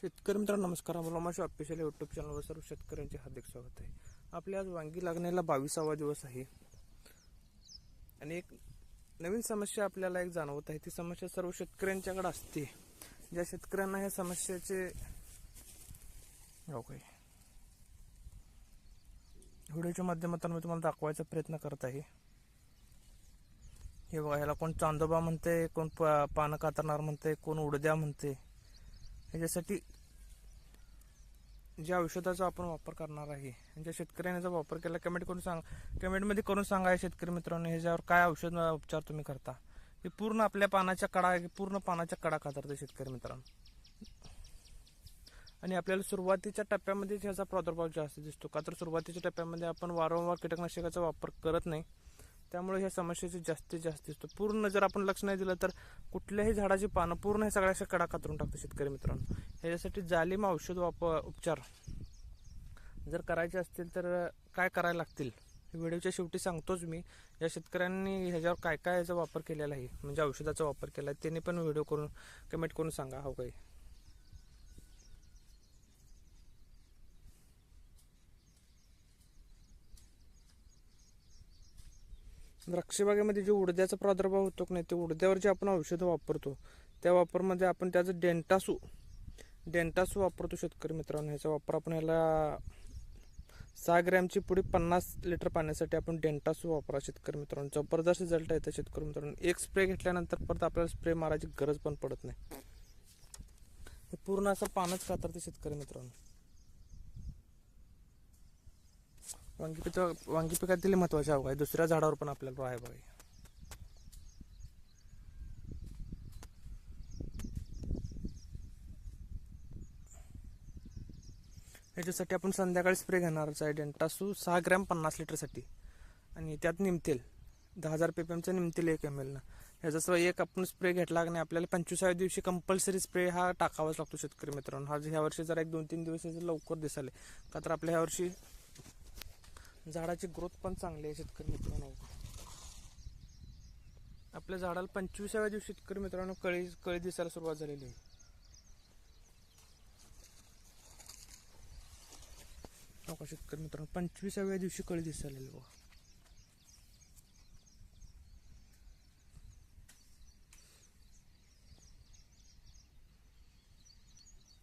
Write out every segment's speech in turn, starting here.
शेतकरी मित्रांनो नमस्कार. मुलामाशी ऑफिशियल यूट्यूब चॅनलवर सर्व शेतकऱ्यांचे हार्दिक स्वागत आहे. आपल्या आज वांगी लागण्याला बावीसावा दिवस आहे. आणि एक नवीन समस्या आपल्याला एक जाणवत आहे. ती समस्या सर्व शेतकऱ्यांच्याकडे असते. ज्या शेतकऱ्यांना ह्या समस्येचे हो व्हिडिओच्या माध्यमातून मी तुम्हाला दाखवायचा प्रयत्न करत आहे. हे बघा ह्याला कोण चांदोबा म्हणते कोण पानं कातरणार म्हणते कोण उडद्या म्हणते ह्याच्यासाठी ज्या औषधाचा आपण वापर करणार आहे ज्या शेतकऱ्याने जर वापर केला कमेंट करून सांग कमेंटमध्ये करून सांगा या शेतकरी मित्रांनो ह्याच्यावर काय औषध उपचार तुम्ही करता. हे पूर्ण आपल्या पानाच्या कडा पूर्ण पानाच्या कडा खातात शेतकरी मित्रांनो. आणि आपल्याला सुरुवातीच्या टप्प्यामध्ये ह्याचा प्रादुर्भाव जास्त दिसतो. का तर सुरुवातीच्या टप्प्यामध्ये आपण वारंवार कीटकनाशकाचा वापर करत नाही. त्यामुळे ह्या समस्येचे जास्तीत जास्त दिसतो. पूर्ण जर आपण लक्ष नाही दिलं तर कुठल्याही झाडाची पानं पूर्ण हे सगळ्याशा कडा कातरून टाकतो शेतकरी मित्रांनो. ह्याच्यासाठी जालिम औषध वाप उपचार. जर करायचे असतील तर काय करायला लागतील? व्हिडिओच्या शेवटी सांगतोच मी. या शेतकऱ्यांनी ह्याच्यावर काय काय याचा वापर केलेला आहे? म्हणजे औषधाचा वापर केला आहे त्यांनी पण व्हिडिओ करून कमेंट करून सांगा. हो काही. द्राक्षबागेमध्ये जे उडद्याचा प्रादुर्भाव होतो की नाही ते उडद्यावर जे आपण औषधं वापरतो त्या वापरमध्ये आपण त्याचं डेंटासू डेंटासू वापरतो शेतकरी मित्रांनो. ह्याचा वापर आपण ह्याला सहा ग्रॅमची पुढे पन्नास लिटर पाण्यासाठी आपण डेंटासू वापरा शेतकरी मित्रांनो. जबरदस्त रिझल्ट येतं शेतकरी मित्रांनो. एक स्प्रे घेतल्यानंतर परत आपल्याला स्प्रे मारायची गरज पण पडत नाही. हे पूर्ण असं पानच कातरते शेतकरी मित्रांनो. वांगी पिका वांगी पिकातील महत्त्वाचे अवघ आहे. दुसऱ्या झाडावर पण आपल्याला आहे बघा. याच्यासाठी ह्याच्यासाठी आपण संध्याकाळी स्प्रे घेणारच आहे डेंटासू सहा ग्रॅम पन्नास लिटरसाठी आणि त्यात निमतेल दहा हजार पी पी एमचं निमतेल एक एम एलनं ह्याचा एक आपण स्प्रे घेतला नाही आपल्याला पंचवीसाव्या दिवशी कंपल्सरी स्प्रे हा टाकावाच लागतो शेतकरी मित्रांनो. हा ह्या वर्षी जरा एक दोन तीन दिवस लवकर दिसाले का तर आपल्या ह्या वर्षी झाडाची ग्रोथ पण चांगली आहे शेतकरी मित्रांनो. आपल्या झाडाला पंचवीसाव्या दिवशी शेतकरी मित्रांनो कळी कळी दिसायला सुरुवात झालेली आहे. शेतकरी मित्रांनो पंचवीसाव्या दिवशी कळी दिसायला बघा.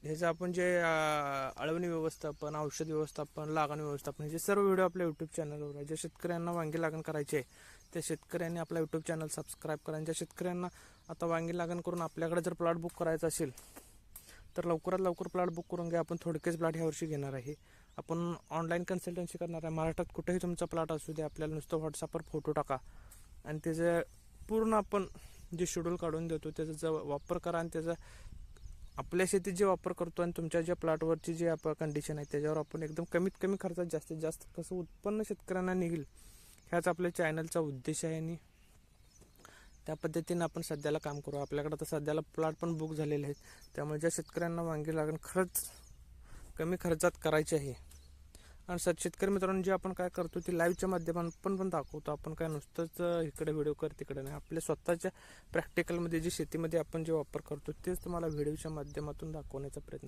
ह्याचं आपण जे अळवणी व्यवस्थापन औषध व्यवस्थापन लागण व्यवस्थापन हे सर्व व्हिडिओ आपल्या यूट्यूब चॅनलवर आहे. ज्या शेतकऱ्यांना वांगी लागण करायचे आहे त्या शेतकऱ्यांनी आपला यूट्यूब चॅनल सबस्क्राईब करा. आणि ज्या शेतकऱ्यांना आता वांगी लागण करून आपल्याकडे जर प्लॉट बुक करायचा असेल तर लवकरात लवकर प्लॉट बुक करून घ्या. आपण थोडकेच प्लॉट ह्यावर्षी घेणार आहे. आपण ऑनलाईन कन्सल्टन्सी करणार आहे. महाराष्ट्रात कुठेही तुमचा प्लॉट असू दे आपल्याला नुसतं व्हॉट्सअपवर फोटो टाका. आणि त्याचं पूर्ण आपण जे शेड्यूल काढून देतो त्याचा ज वापर करा आणि त्याचा आपल्या शेतीत जे वापर करतो आणि तुमच्या ज्या प्लॉटवरची जी आपण कंडिशन आहे त्याच्यावर आपण एकदम कमीत कमी खर्चात जास्तीत जास्त कसं उत्पन्न शेतकऱ्यांना निघेल ह्याच आपल्या चॅनलचा उद्देश आहे आणि त्या पद्धतीने आपण सध्याला काम करू. आपल्याकडे आता सध्याला प्लॉट पण बुक झालेले आहेत. त्यामुळे ज्या शेतकऱ्यांना वांगी लागण खरंच कमी खर्चात करायची आहे आणि सर शेतकरी मित्रांनो जे आपण काय करतो ते लाईव्हच्या माध्यमातून पण दाखवतो. आपण काय नुसतंच इकडे व्हिडिओ कर तिकडे नाही. आपल्या स्वतःच्या प्रॅक्टिकलमध्ये जे शेतीमध्ये आपण जे वापर करतो तेच तुम्हाला व्हिडिओच्या माध्यमातून दाखवण्याचा प्रयत्न